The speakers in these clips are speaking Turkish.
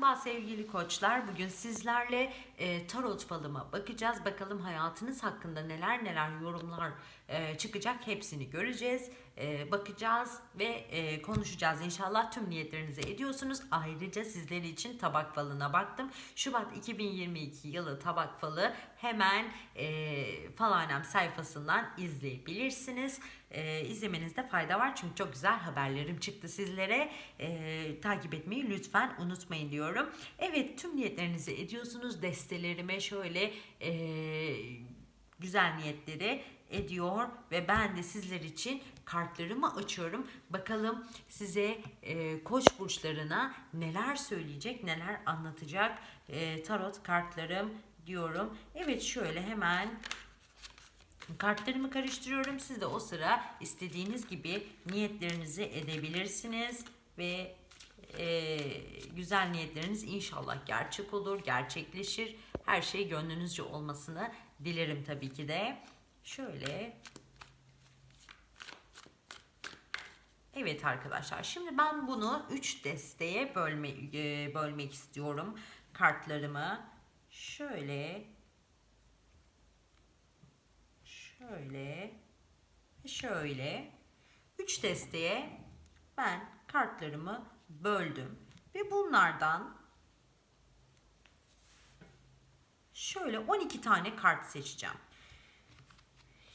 Merhaba sevgili koçlar. Bugün sizlerle e, tarot falıma bakacağız. Bakalım hayatınız hakkında neler neler yorumlar e, çıkacak hepsini göreceğiz. E, bakacağız ve e, konuşacağız. İnşallah tüm niyetlerinizi ediyorsunuz. Ayrıca sizler için tabak falına baktım. Şubat 2022 yılı tabak falı hemen e, Falanem sayfasından izleyebilirsiniz. İzlemenizde fayda var çünkü çok güzel haberlerim çıktı sizlere. Takip etmeyi lütfen unutmayın diyorum. Evet tüm niyetlerinizi ediyorsunuz. Destelerime şöyle güzel niyetleri ediyor ve ben de sizler için kartlarımı açıyorum. Bakalım size e, koç burçlarına neler söyleyecek, neler anlatacak e, tarot kartlarım diyorum. Evet şöyle hemen kartlarımı karıştırıyorum. Siz de o sıra istediğiniz gibi niyetlerinizi edebilirsiniz ve e, güzel niyetleriniz inşallah gerçek olur, gerçekleşir. Her şey gönlünüzce olmasını dilerim tabii ki de. Şöyle. Evet arkadaşlar şimdi ben bunu 3 desteye bölme, e, bölmek istiyorum kartlarımı. Şöyle. Şöyle. Şöyle. 3 desteye ben kartlarımı böldüm. Ve bunlardan şöyle 12 tane kart seçeceğim.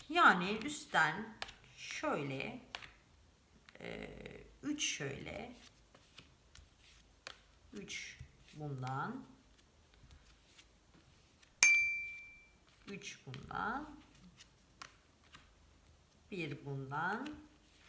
Yani üstten şöyle 3 şöyle. 3 bundan. 3 bundan. Bir bundan.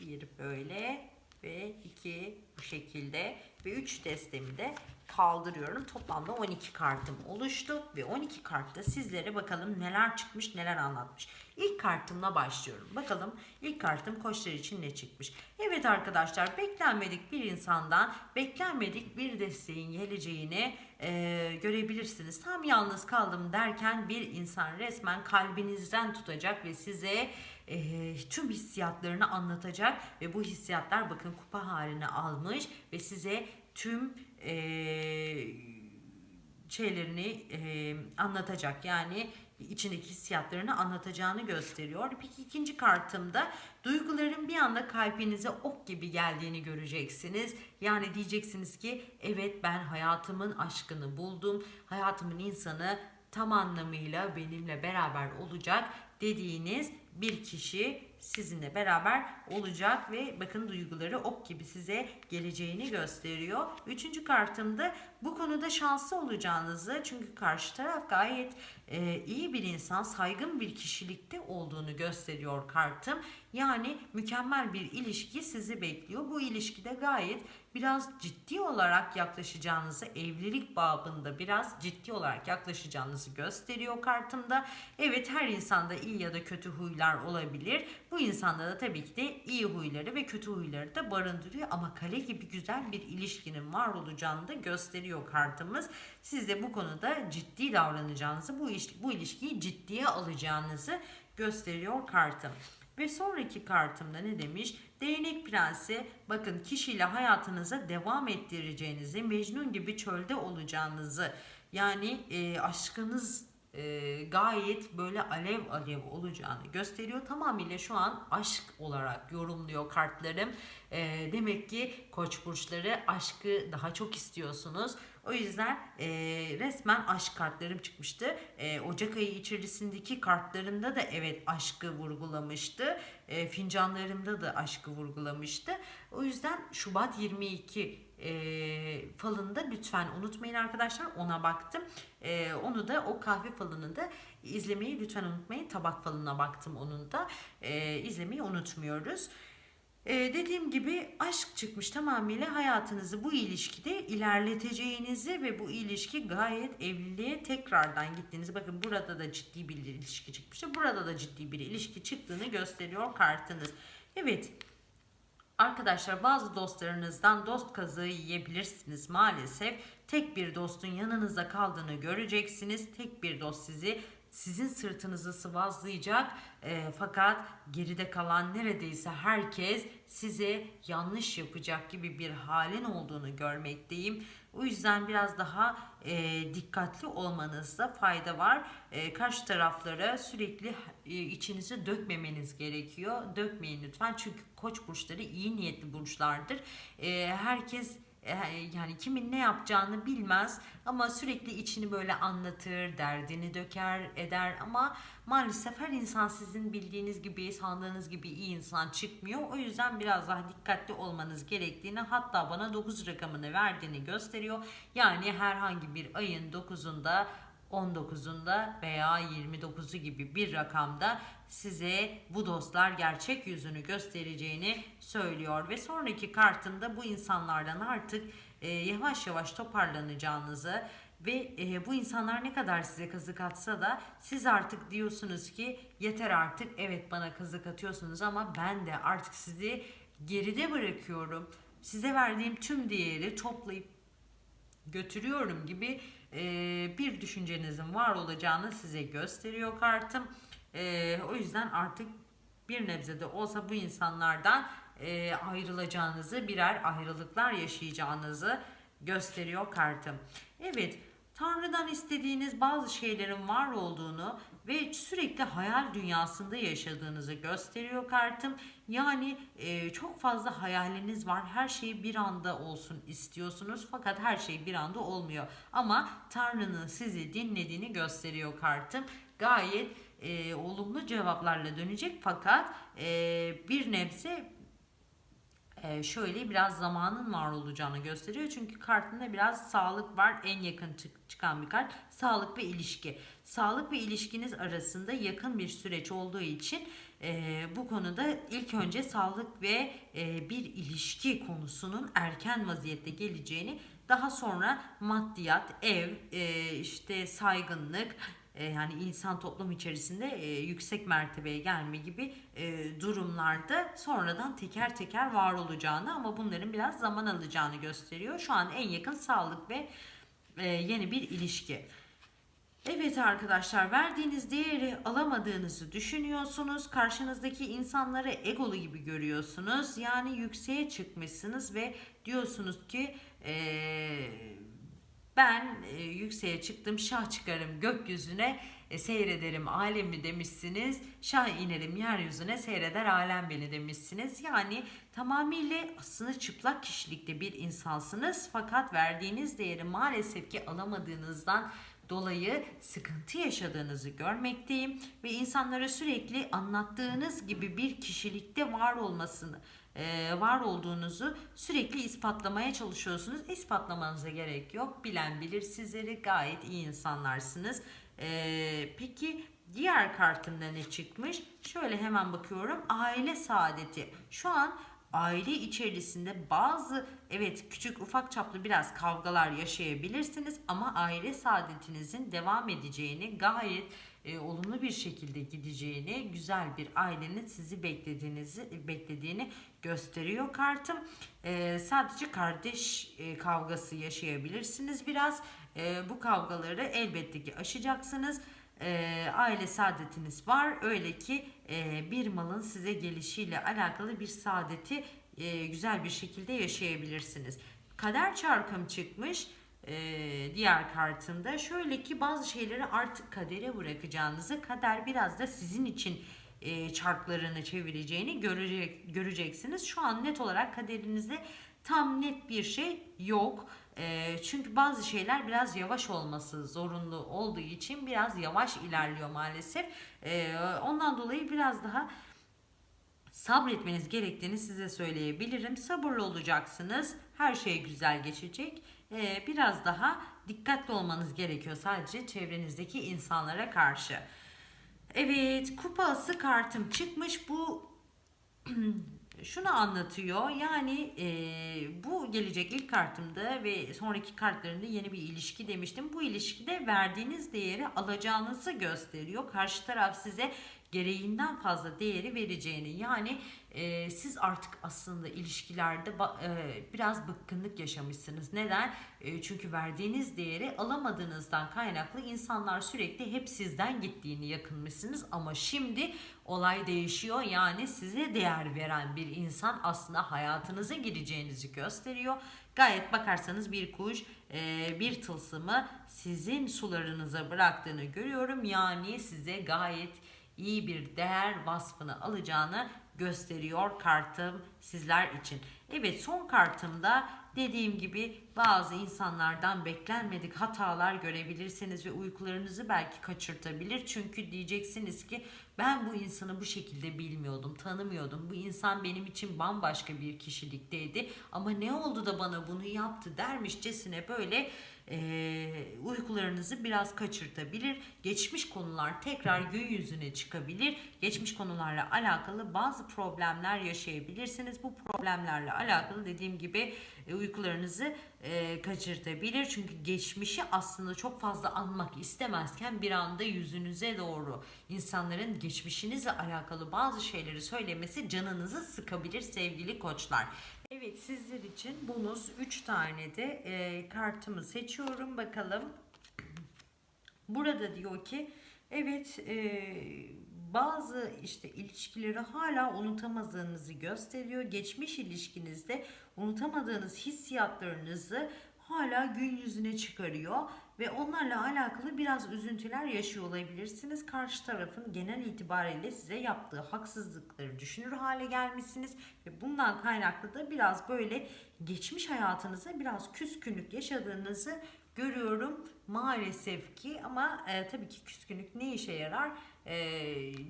Bir böyle ve iki bu şekilde. Ve 3 destemi de kaldırıyorum. Toplamda 12 kartım oluştu ve 12 kartta sizlere bakalım neler çıkmış neler anlatmış. İlk kartımla başlıyorum. Bakalım ilk kartım koçlar için ne çıkmış. Evet arkadaşlar beklenmedik bir insandan beklenmedik bir desteğin geleceğini e, görebilirsiniz. Tam yalnız kaldım derken bir insan resmen kalbinizden tutacak ve size e, tüm hissiyatlarını anlatacak ve bu hissiyatlar bakın kupa haline almış ve size tüm e, şeylerini e, anlatacak. Yani içindeki hissiyatlarını anlatacağını gösteriyor. Peki ikinci kartımda duyguların bir anda kalbinize ok gibi geldiğini göreceksiniz. Yani diyeceksiniz ki evet ben hayatımın aşkını buldum. Hayatımın insanı tam anlamıyla benimle beraber olacak dediğiniz bir kişi sizinle beraber olacak ve bakın duyguları ok gibi size geleceğini gösteriyor. Üçüncü kartımda bu konuda şanslı olacağınızı çünkü karşı taraf gayet e, iyi bir insan, saygın bir kişilikte olduğunu gösteriyor kartım. Yani mükemmel bir ilişki sizi bekliyor. Bu ilişkide gayet biraz ciddi olarak yaklaşacağınızı, evlilik babında biraz ciddi olarak yaklaşacağınızı gösteriyor kartımda. Evet her insanda iyi ya da kötü huylar olabilir. Bu insanda da tabii ki de iyi huyları ve kötü huyları da barındırıyor ama kale gibi güzel bir ilişkinin var olacağını da gösteriyor kartımız. Siz de bu konuda ciddi davranacağınızı, bu ilişki, bu ilişkiyi ciddiye alacağınızı gösteriyor kartım. Ve sonraki kartımda ne demiş? Değnek prensi bakın kişiyle hayatınıza devam ettireceğinizi, Mecnun gibi çölde olacağınızı yani e, aşkınız e, gayet böyle alev alev olacağını gösteriyor. Tamamıyla şu an aşk olarak yorumluyor kartlarım. E, demek ki koç burçları aşkı daha çok istiyorsunuz. O yüzden e, resmen aşk kartlarım çıkmıştı. E, Ocak ayı içerisindeki kartlarımda da evet aşkı vurgulamıştı. E, fincanlarımda da aşkı vurgulamıştı. O yüzden Şubat 22 e, falında lütfen unutmayın arkadaşlar ona baktım. E, onu da o kahve falını da izlemeyi lütfen unutmayın. Tabak falına baktım onun da. E, izlemeyi unutmuyoruz. Ee, dediğim gibi aşk çıkmış tamamıyla hayatınızı bu ilişkide ilerleteceğinizi ve bu ilişki gayet evliliğe tekrardan gittiğinizi bakın burada da ciddi bir ilişki çıkmıştı. Burada da ciddi bir ilişki çıktığını gösteriyor kartınız. Evet Arkadaşlar bazı dostlarınızdan dost kazığı yiyebilirsiniz maalesef. Tek bir dostun yanınızda kaldığını göreceksiniz. Tek bir dost sizi sizin sırtınızı sıvazlayacak. E, fakat geride kalan neredeyse herkes size yanlış yapacak gibi bir halin olduğunu görmekteyim. O yüzden biraz daha e, dikkatli olmanızda fayda var. E, karşı taraflara sürekli e, içinizi dökmemeniz gerekiyor. Dökmeyin lütfen çünkü koç burçları iyi niyetli burçlardır. E, herkes yani kimin ne yapacağını bilmez ama sürekli içini böyle anlatır, derdini döker, eder ama maalesef her insan sizin bildiğiniz gibi, sandığınız gibi iyi insan çıkmıyor. O yüzden biraz daha dikkatli olmanız gerektiğini hatta bana 9 rakamını verdiğini gösteriyor. Yani herhangi bir ayın 9'unda 19'unda veya 29'u gibi bir rakamda size bu dostlar gerçek yüzünü göstereceğini söylüyor ve sonraki kartında bu insanlardan artık e, yavaş yavaş toparlanacağınızı ve e, bu insanlar ne kadar size kazık atsa da siz artık diyorsunuz ki yeter artık evet bana kazık atıyorsunuz ama ben de artık sizi geride bırakıyorum. Size verdiğim tüm değeri toplayıp götürüyorum gibi bir düşüncenizin var olacağını size gösteriyor kartım. E, o yüzden artık bir nebze de olsa bu insanlardan e, ayrılacağınızı, birer ayrılıklar yaşayacağınızı gösteriyor kartım. Evet, Tanrı'dan istediğiniz bazı şeylerin var olduğunu ve sürekli hayal dünyasında yaşadığınızı gösteriyor kartım. Yani e, çok fazla hayaliniz var. Her şey bir anda olsun istiyorsunuz fakat her şey bir anda olmuyor. Ama Tanrı'nın sizi dinlediğini gösteriyor kartım. Gayet e, olumlu cevaplarla dönecek fakat e, bir nebze şöyle biraz zamanın var olacağını gösteriyor. Çünkü kartında biraz sağlık var. En yakın çık- çıkan bir kart. Sağlık ve ilişki. Sağlık ve ilişkiniz arasında yakın bir süreç olduğu için e, bu konuda ilk önce sağlık ve e, bir ilişki konusunun erken vaziyette geleceğini daha sonra maddiyat, ev, e, işte saygınlık, e, yani insan toplum içerisinde e, yüksek mertebeye gelme gibi e, durumlarda sonradan teker teker var olacağını ama bunların biraz zaman alacağını gösteriyor. Şu an en yakın sağlık ve e, yeni bir ilişki. Evet arkadaşlar verdiğiniz değeri alamadığınızı düşünüyorsunuz. Karşınızdaki insanları egolu gibi görüyorsunuz. Yani yükseğe çıkmışsınız ve diyorsunuz ki eee ben e, yükseğe çıktım, şah çıkarım gökyüzüne, e, seyrederim alemi demişsiniz. Şah inerim yeryüzüne, seyreder alem beni demişsiniz. Yani tamamıyla aslında çıplak kişilikte bir insansınız. Fakat verdiğiniz değeri maalesef ki alamadığınızdan dolayı sıkıntı yaşadığınızı görmekteyim ve insanlara sürekli anlattığınız gibi bir kişilikte var olmasını e, var olduğunuzu sürekli ispatlamaya çalışıyorsunuz. İspatlamanıza gerek yok. Bilen bilir sizleri gayet iyi insanlarsınız. E, peki diğer kartımda ne çıkmış? Şöyle hemen bakıyorum. Aile saadeti. Şu an aile içerisinde bazı evet küçük ufak çaplı biraz kavgalar yaşayabilirsiniz ama aile saadetinizin devam edeceğini gayet e, olumlu bir şekilde gideceğini, güzel bir ailenin sizi beklediğinizi beklediğini gösteriyor kartım. E, sadece kardeş e, kavgası yaşayabilirsiniz biraz. E, bu kavgaları elbette ki aşacaksınız. E, aile saadetiniz var. Öyle ki e, bir malın size gelişiyle alakalı bir saadeti e, güzel bir şekilde yaşayabilirsiniz. Kader çarkım çıkmış e, diğer kartımda. Şöyle ki bazı şeyleri artık kadere bırakacağınızı, kader biraz da sizin için e, çarklarını çevireceğini görecek, göreceksiniz. Şu an net olarak kaderinizde tam net bir şey yok. E, çünkü bazı şeyler biraz yavaş olması zorunlu olduğu için biraz yavaş ilerliyor maalesef. E, ondan dolayı biraz daha sabretmeniz gerektiğini size söyleyebilirim. Sabırlı olacaksınız. Her şey güzel geçecek. Ee, biraz daha dikkatli olmanız gerekiyor sadece çevrenizdeki insanlara karşı. Evet, kupası kartım çıkmış. Bu şunu anlatıyor. Yani e, bu gelecek ilk kartımda ve sonraki kartlarında yeni bir ilişki demiştim. Bu ilişkide verdiğiniz değeri alacağınızı gösteriyor. Karşı taraf size gereğinden fazla değeri vereceğini yani e, siz artık aslında ilişkilerde e, biraz bıkkınlık yaşamışsınız. Neden? E, çünkü verdiğiniz değeri alamadığınızdan kaynaklı insanlar sürekli hep sizden gittiğini yakınmışsınız ama şimdi olay değişiyor. Yani size değer veren bir insan aslında hayatınıza gireceğinizi gösteriyor. Gayet bakarsanız bir kuş e, bir tılsımı sizin sularınıza bıraktığını görüyorum. Yani size gayet iyi bir değer vasfını alacağını gösteriyor kartım sizler için. Evet son kartımda dediğim gibi bazı insanlardan beklenmedik hatalar görebilirsiniz ve uykularınızı belki kaçırtabilir. Çünkü diyeceksiniz ki ben bu insanı bu şekilde bilmiyordum, tanımıyordum. Bu insan benim için bambaşka bir kişilikteydi ama ne oldu da bana bunu yaptı dermişçesine böyle e, uykularınızı biraz kaçırtabilir. Geçmiş konular tekrar gün yüzüne çıkabilir. Geçmiş konularla alakalı bazı problemler yaşayabilirsiniz. Bu problemlerle alakalı dediğim gibi e, uykularınızı e, kaçırtabilir. Çünkü geçmişi aslında çok fazla anmak istemezken bir anda yüzünüze doğru insanların geçmişinizle alakalı bazı şeyleri söylemesi canınızı sıkabilir sevgili koçlar. Evet sizler için bonus 3 tane de e, kartımı seçiyorum bakalım. Burada diyor ki evet e, bazı işte ilişkileri hala unutamadığınızı gösteriyor. Geçmiş ilişkinizde unutamadığınız hissiyatlarınızı hala gün yüzüne çıkarıyor ve onlarla alakalı biraz üzüntüler yaşıyor olabilirsiniz. Karşı tarafın genel itibariyle size yaptığı haksızlıkları düşünür hale gelmişsiniz ve bundan kaynaklı da biraz böyle geçmiş hayatınıza biraz küskünlük yaşadığınızı görüyorum maalesef ki ama e, tabii ki küskünlük ne işe yarar? E,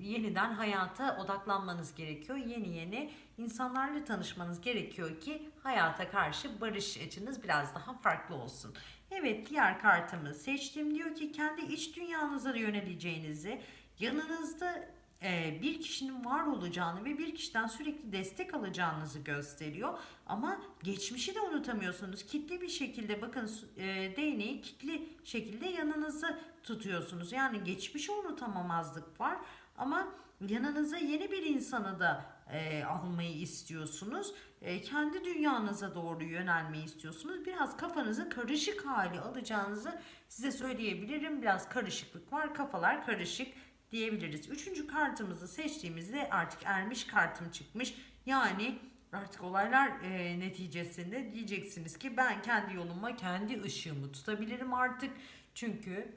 yeniden hayata odaklanmanız gerekiyor. Yeni yeni insanlarla tanışmanız gerekiyor ki hayata karşı barış açınız biraz daha farklı olsun. Evet diğer kartımı seçtim. Diyor ki kendi iç dünyanıza yöneleceğinizi, yanınızda e, bir kişinin var olacağını ve bir kişiden sürekli destek alacağınızı gösteriyor. Ama geçmişi de unutamıyorsunuz. Kitli bir şekilde bakın e, değneği kitli şekilde yanınızı tutuyorsunuz. Yani geçmişi unutamamazlık var ama yanınıza yeni bir insanı da e, almayı istiyorsunuz. E, kendi dünyanıza doğru yönelmeyi istiyorsunuz. Biraz kafanızı karışık hali alacağınızı size söyleyebilirim. Biraz karışıklık var. Kafalar karışık diyebiliriz. Üçüncü kartımızı seçtiğimizde artık ermiş kartım çıkmış. Yani artık olaylar e, neticesinde diyeceksiniz ki ben kendi yoluma kendi ışığımı tutabilirim artık. Çünkü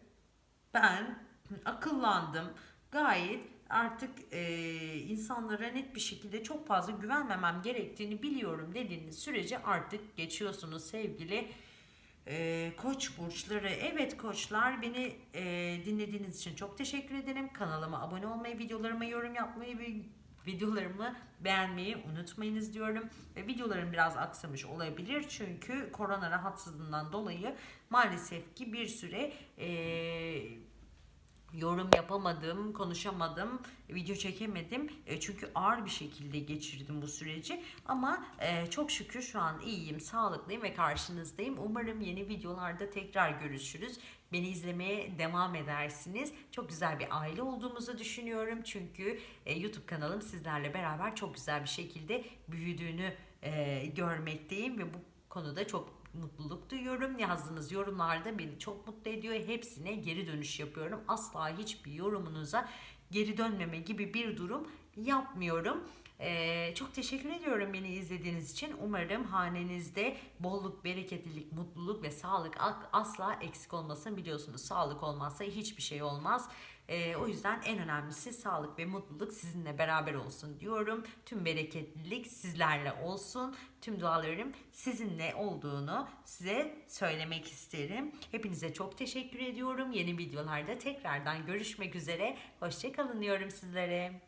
ben akıllandım. Gayet artık e, insanlara net bir şekilde çok fazla güvenmemem gerektiğini biliyorum dediğiniz sürece artık geçiyorsunuz sevgili e, koç burçları. Evet koçlar beni e, dinlediğiniz için çok teşekkür ederim. Kanalıma abone olmayı, videolarıma yorum yapmayı ve videolarımı beğenmeyi unutmayınız diyorum. Ve videolarım biraz aksamış olabilir çünkü korona rahatsızlığından dolayı maalesef ki bir süre e, yorum yapamadım, konuşamadım, video çekemedim. E, çünkü ağır bir şekilde geçirdim bu süreci. Ama e, çok şükür şu an iyiyim, sağlıklıyım ve karşınızdayım. Umarım yeni videolarda tekrar görüşürüz. Beni izlemeye devam edersiniz. Çok güzel bir aile olduğumuzu düşünüyorum. Çünkü e, YouTube kanalım sizlerle beraber çok güzel bir şekilde büyüdüğünü görmekteyim ve bu konuda çok mutluluk duyuyorum. Yazdığınız yorumlarda beni çok mutlu ediyor. Hepsine geri dönüş yapıyorum. Asla hiçbir yorumunuza geri dönmeme gibi bir durum yapmıyorum. Ee, çok teşekkür ediyorum beni izlediğiniz için. Umarım hanenizde bolluk, bereketlilik, mutluluk ve sağlık asla eksik olmasın. Biliyorsunuz sağlık olmazsa hiçbir şey olmaz. Ee, o yüzden en önemlisi sağlık ve mutluluk sizinle beraber olsun diyorum. Tüm bereketlilik sizlerle olsun. Tüm dualarım sizinle olduğunu size söylemek isterim. Hepinize çok teşekkür ediyorum. Yeni videolarda tekrardan görüşmek üzere. Hoşçakalın diyorum sizlere.